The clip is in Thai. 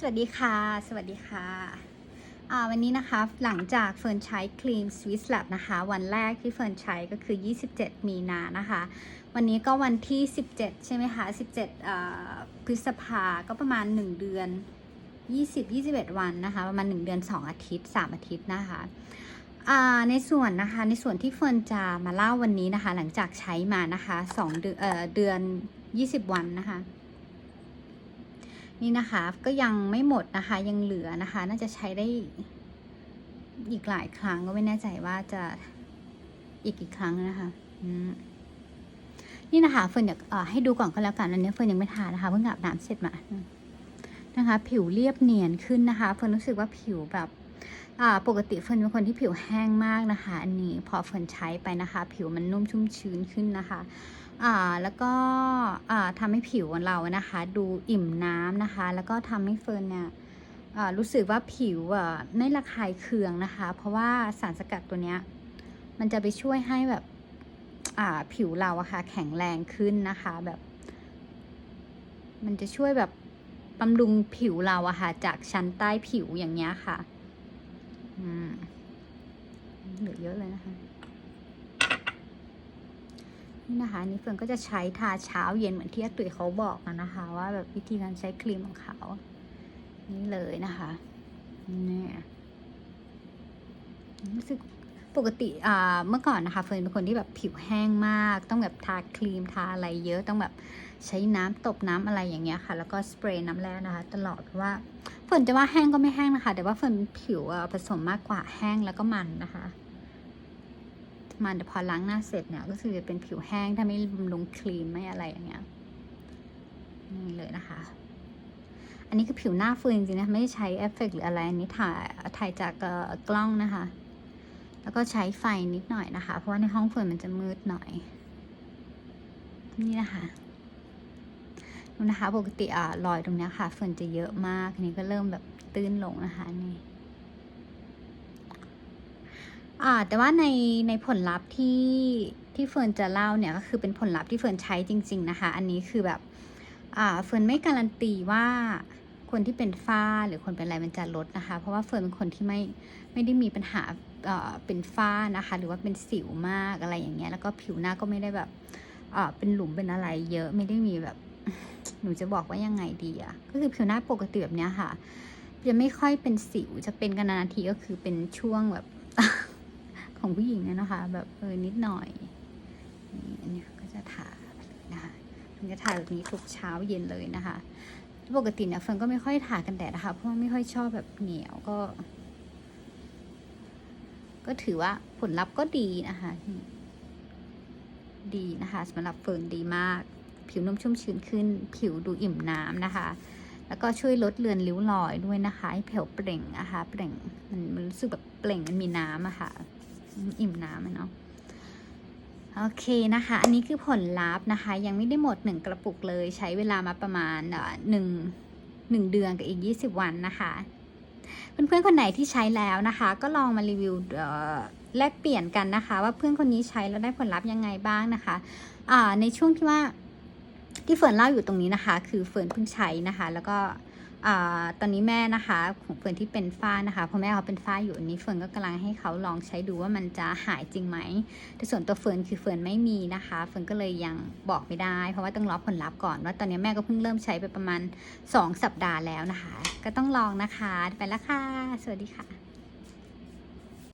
สวัสดีค่ะ สวัสดีค่ะวันนี้นะคะหลังจากเฟิร์นใช้ครีม Swiss Lab นะคะ วันแรกที่เฟิร์นใช้ก็คือ 27 มีนานะคะ วันนี้ก็วันที่ 17 ใช่ไหมคะ 17 พฤษภาก็ประมาณ 1 เดือน 20 21 วันนะคะ ประมาณ 1 เดือน 2 อาทิตย์ 3 อาทิตย์นะคะในส่วนนะคะในส่วนที่เฟิร์นจะมาเล่าวันนี้นะคะ หลังจากใช้มานะคะ2เดือนเอ่อเดือน 20 วันนะคะ นี่นะคะก็ยังไม่หมดนะคะยังเหลือนะคะ น่าจะใช้ได้อีกหลายครั้งก็ไม่แน่ใจว่าจะอีกกี่ครั้งนะคะนี่นะคะเฟิร์นอยากให้ดูก่อนก็แล้วกันอันนี้เฟิร์นยังไม่ทานะคะเพิ่งอาบน้ำเสร็จมานะคะ ผิวเรียบเนียนขึ้นนะคะเฟิร์นรู้สึกว่าผิวแบบปกติเฟิร์นเป็นคนที่ผิวแห้งมากนะคะ อันนี้พอเฟิร์นใช้ไปนะคะ ผิวมันนุ่มชุ่มชื้นขึ้นนะคะ แล้วก็ทำให้ผิวของเรานะคะ ดูอิ่มน้ำนะคะ แล้วก็ทำให้เฟิร์นเนี่ยรู้สึกว่าผิวไม่ระคายเคืองนะคะ เพราะว่าสารสกัดตัวเนี้ยมันจะไปช่วยให้แบบผิวเราอะค่ะ แข็งแรงขึ้นนะคะแบบ มันจะช่วยแบบบำรุงผิวเราอะค่ะจากชั้นใต้ผิวอย่างเงี้ยค่ะ อืมเหลือเยอะเลยนะคะ นี่นะคะนี่เฟิร์นก็จะใช้ทาเช้าเย็นเหมือนที่อาตุ๋ยเขาบอกอะนะคะ ว่าแบบวิธีการใช้ครีมของเขา นี่เลยนะคะนี่รู้สึกปกติอ่าเมื่อก่อนนะคะเฟิร์นเป็นคนที่แบบผิวแห้งมาก ต้องแบบทาครีมทาอะไรเยอะต้องแบบใช้น้ำตบน้ำอะไรอย่างเงี้ยค่ะ แล้วก็สเปรย์น้ำแร่นะคะ ตลอดเพราะว่าเฟิร์นจะว่าแห้งก็ไม่แห้งนะคะ แต่ว่าเฟิร์นผิวผสมมากกว่าแห้งแล้วก็มันนะคะ มันแต่พอล้างหน้าเสร็จเนี่ยก็คือจะเป็นผิวแห้งถ้าไม่บำรุงครีมไม่อะไรอย่างเงี้ยนี่เลยนะคะ อันนี้คือผิวหน้าฟิร์นจริงๆนะไม่ใช้เอฟเฟกต์หรืออะไรอันนี้ถ่ายถ่ายจากกล้องนะคะ แล้วก็ใช้ไฟนิดหน่อยนะคะ เพราะว่าในห้องฟิร์นมันจะมืดหน่อย นี่นะคะดูนะคะปกติอ่ารอยตรงนี้ค่ะฟิร์นจะเยอะมากอันนี้ก็เริ่มแบบตื้นลงนะคะนี่ อ่าแต่ว่าในในผลลัพธ์ที่ที่เฟิร์นจะเล่าเนี่ยก็คือเป็นผลลัพธ์ที่เฟิร์นใช้จริง ๆนะคะ อันนี้คือแบบอ่าเฟิร์นไม่การันตีว่าคนที่เป็นฝ้าหรือคนเป็นอะไรมันจะลดนะคะ เพราะว่าเฟิร์นเป็นคนที่ไม่ไม่ได้มีปัญหาเอ่อเป็นฝ้านะคะ หรือว่าเป็นสิวมากอะไรอย่างเงี้ยแล้วก็ผิวหน้าก็ไม่ได้แบบเอ่อเป็นหลุมเป็นอะไร เยอะไม่ได้มีแบบหนูจะบอกว่ายังไงดีอะก็คือผิวหน้าปกติแบบเนี้ยค่ะ จะไม่ค่อยเป็นสิวจะเป็นกันนานทีก็คือเป็นช่วงแบบ ของผู้หญิงเนี่ยนะคะ แบบเออนิดหน่อยนี่อันนี้ก็จะทาแบบนี้นะคะมันจะทาแบบนี้ทุกเช้าเย็นเลยนะคะ ปกติเนี่ยเฟิร์นก็ไม่ค่อยทากันแดดนะคะเพราะว่าไม่ค่อยชอบแบบเหนียวก็ ก็ถือว่าผลลัพธ์ก็ดีนะคะ ดีนะคะสำหรับเฟิร์นดีมาก ผิวนุ่มชุ่มชื้นขึ้น ผิวดูอิ่มน้ำนะคะแล้วก็ช่วยลดเลือนริ้วรอยด้วยนะคะให้แผิวเปล่งนะคะ เปล่งมันมันรู้สึกแบบเปล่งมันมีน้ำอะค่ะ อิ่มน้ำเนาะโอเคนะคะ อันนี้คือผลลัพธ์นะคะ ยังไม่ได้หมดหนึ่งกระปุกเลย ใช้เวลามาประมาณหนึ่งหนึ่งเดือนกับอีก 20 วันนะคะเพื่อนๆคนไหนที่ใช้แล้วนะคะ ก็ลองมารีวิวแลกเปลี่ยนกันนะคะ ว่าเพื่อนคนนี้ใช้แล้วได้ผลลัพธ์ยังไงบ้างนะคะอ่าในช่วงที่ว่าที่เฟิร์นเล่าอยู่ตรงนี้นะคะ คือเฟิร์นเพิ่งใช้นะคะ แล้วก็ ตอนนี้แม่นะคะของเฟิร์นที่เป็นฝ้านะคะเพราะแม่เขาเป็นฝ้าอยู่อันนี้เฟิร์นก็กำลังให้เขาลองใช้ดูว่ามันจะหายจริงไหมแต่ส่วนตัวเฟิร์นคือเฟิร์นไม่มีนะคะเฟิร์นก็เลยยังบอกไม่ได้ เพราะว่าต้องรอผลลัพธ์ก่อนว่าตอนนี้แม่ก็เพิ่งเริ่มใช้ไปประมาณ 2 สัปดาห์แล้วนะคะ ก็ต้องลองนะคะไปแล้วค่ะสวัสดีค่ะ